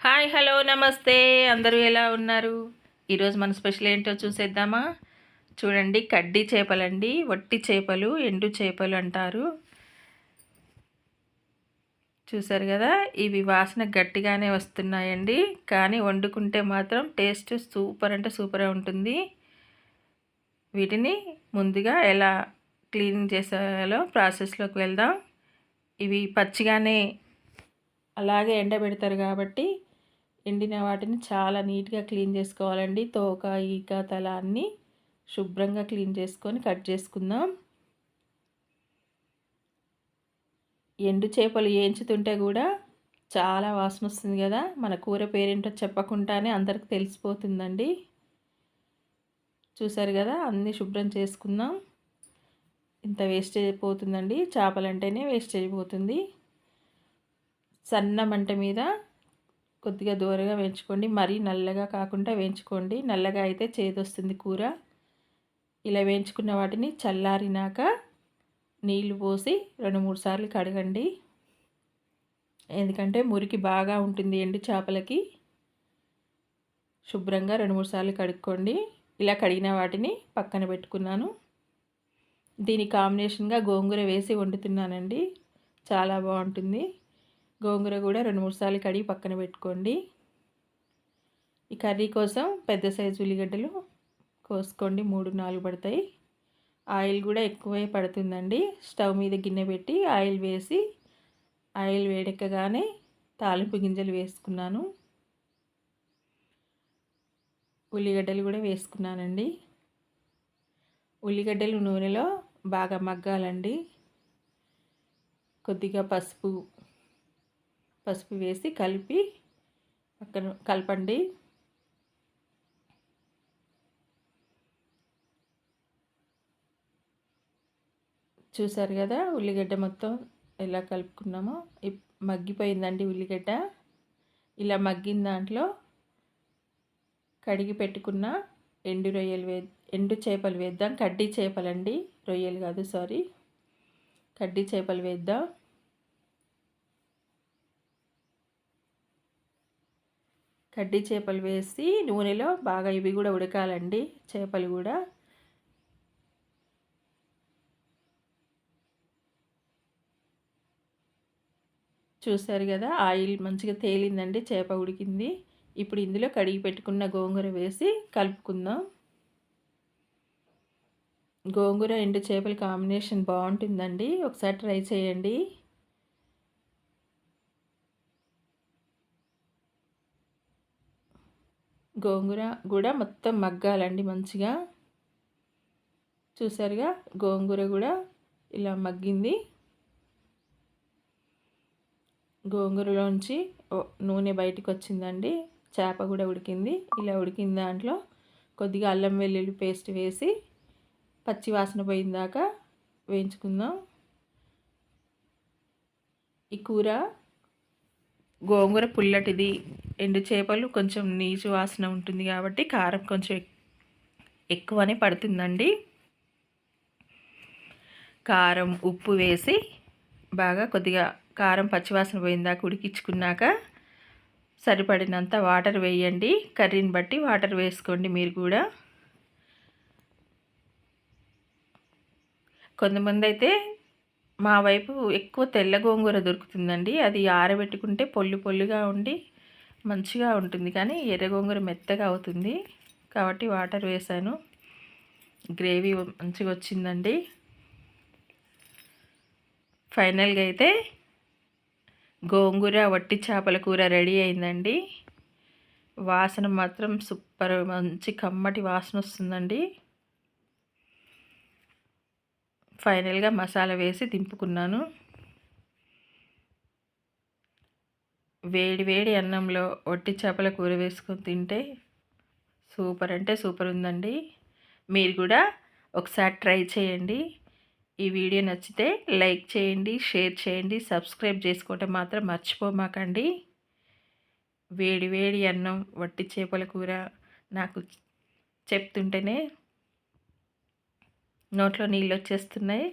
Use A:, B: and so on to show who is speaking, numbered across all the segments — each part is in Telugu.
A: హాయ్ హలో నమస్తే. అందరూ ఎలా ఉన్నారు? ఈరోజు మన స్పెషల్ ఏంటో చూసేద్దామా? చూడండి కడ్డీ చేపలండి. వట్టి చేపలు ఎండు చేపలు అంటారు. చూసారు కదా? ఇవి వాసన గట్టిగానే వస్తున్నాయండి. కానీ వండుకుంటే మాత్రం టేస్ట్ సూపర్ అంటే సూపర్గా ఉంటుంది. వీటిని ముందుగా ఎలా క్లీన్ చేసేయాలో ప్రాసెస్లోకి వెళ్దాం. ఇవి పచ్చిగానే అలాగే ఎండబెడతారు కాబట్టి ఎండిన వాటిని చాలా నీట్గా క్లీన్ చేసుకోవాలండి. తోక ఈక తల అన్నీ శుభ్రంగా క్లీన్ చేసుకొని కట్ చేసుకుందాం. ఎండు చేపలు ఏంచుతుంటే కూడా చాలా వాసన వస్తుంది కదా. మన కూర పేరేంటో చెప్పకుండానే అందరికి తెలిసిపోతుందండి. చూసారు కదా అన్నీ శుభ్రం చేసుకుందాం. ఇంత వేస్టేజ్ అయిపోతుందండి. చేపలంటేనే వేస్టేజ్ అయిపోతుంది. సన్న మంట మీద కొద్దిగా దూరగా వేయించుకోండి. మరీ నల్లగా కాకుండా వేయించుకోండి. నల్లగా అయితే చేదొస్తుంది కూర. ఇలా వేయించుకున్న వాటిని చల్లారినాక నీళ్ళు పోసి రెండు మూడు సార్లు కడగండి. ఎందుకంటే మురికి బాగా ఉంటుంది ఎండు చేపలకి. శుభ్రంగా రెండు మూడు సార్లు కడుక్కోండి. ఇలా కడిగిన వాటిని పక్కన పెట్టుకున్నాను. దీని కాంబినేషన్గా గోంగూర వేసి వండుతున్నానండి. చాలా బాగుంటుంది. గోంగూర కూడా రెండు మూడు సార్లు కడిగి పక్కన పెట్టుకోండి. ఈ కర్రీ కోసం పెద్ద సైజు ఉల్లిగడ్డలు కోసుకోండి. మూడు నాలుగు పడతాయి. ఆయిల్ కూడా ఎక్కువే పడుతుందండి. స్టవ్ మీద గిన్నె పెట్టి ఆయిల్ వేసి ఆయిల్ వేడెక్కగానే తాలింపు గింజలు వేసుకున్నాను. ఉల్లిగడ్డలు కూడా వేసుకున్నానండి. ఉల్లిగడ్డలు నూనెలో బాగా మగ్గాలండి. కొద్దిగా పసుపు పసుపు వేసి కలిపి పక్కన కలపండి. చూసారు కదా ఉల్లిగడ్డ మొత్తం ఎలా కలుపుకున్నామో? మగ్గిపోయిందండి ఉల్లిగడ్డ. ఇలా మగ్గిన దాంట్లో కడిగి పెట్టుకున్న ఎండు రొయ్యలు వే ఎండు చేపలు వేద్దాం. కడ్డీ చేపలండి. రొయ్యలు కాదు సారీ. కడ్డీ చేపలు వేద్దాం. కడ్డీ చేపలు వేసి నూనెలో బాగా ఇవి కూడా ఉడకాలండి. చేపలు కూడా. చూశారు కదా ఆయిల్ మంచిగా తేలిందండి చేప ఉడికింది. ఇప్పుడు ఇందులో కడిగి పెట్టుకున్న గోంగూర వేసి కలుపుకుందాం. గోంగూర ఎండు చేపల కాంబినేషన్ బాగుంటుందండి. ఒకసారి ట్రై చేయండి. గోంగూర కూడా మొత్తం మగ్గాలండి మంచిగా. చూసారుగా? గోంగూర కూడా ఇలా మగ్గింది. గోంగూరలోంచి నూనె బయటకు వచ్చిందండి చేప కూడా ఉడికింది. ఇలా ఉడికిన దాంట్లో కొద్దిగా అల్లం వెల్లుల్లి పేస్ట్ వేసి పచ్చి వాసన పోయిందాక వేయించుకుందాం. ఈ కూర గోంగూర పుల్లటిది ఎండు చేపలు కొంచెం నీచు వాసన ఉంటుంది కాబట్టి కారం కొంచెం ఎక్కువనే పడుతుందండి. కారం ఉప్పు వేసి బాగా కొద్దిగా కారం పచ్చివాసన పోయిందాక ఉడికించుకున్నాక సరిపడినంత వాటర్ వేయండి. కర్రీని బట్టి వాటర్ వేసుకోండి మీరు కూడా. కొంతమంది అయితే మా వైపు ఎక్కువ తెల్ల గోంగూర దొరుకుతుందండి. అది ఆరబెట్టుకుంటే పొల్లు పొల్లుగా ఉండి మంచిగా ఉంటుంది. కానీ ఎర్ర గోంగూర మెత్తగా అవుతుంది. కాబట్టి వాటర్ వేసాను. గ్రేవీ మంచిగా వచ్చిందండి. ఫైనల్గా అయితే గోంగూర వట్టి చేపల కూర రెడీ అయిందండి. వాసన మాత్రం సూపర్ మంచి కమ్మటి వాసన వస్తుందండి. ఫైనల్గా మసాలా వేసి దింపుకున్నాను. వేడి వేడి అన్నంలో వట్టి చేపల కూర వేసుకొని తింటే సూపర్ అంటే సూపర్ ఉందండి. మీరు కూడా ఒకసారి ట్రై చేయండి. ఈ వీడియో నచ్చితే లైక్ చేయండి షేర్ చేయండి సబ్స్క్రైబ్ చేసుకోవటం మాత్రం మర్చిపోమాకండి. వేడి వేడి అన్నం వట్టి చేపల కూర నాకు చెప్తుంటేనే నోట్లో నీళ్ళు వచ్చేస్తున్నాయి.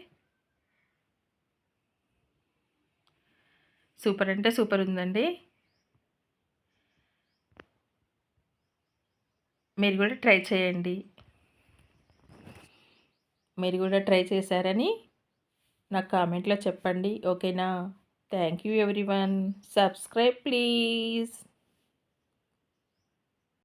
A: సూపర్ అంటే సూపర్ ఉందండి. మీరు కూడా ట్రై చేయండి. మీరు కూడా ట్రై చేశారని నాకు కామెంట్లో చెప్పండి. ఓకేనా? Thank you everyone. Subscribe please.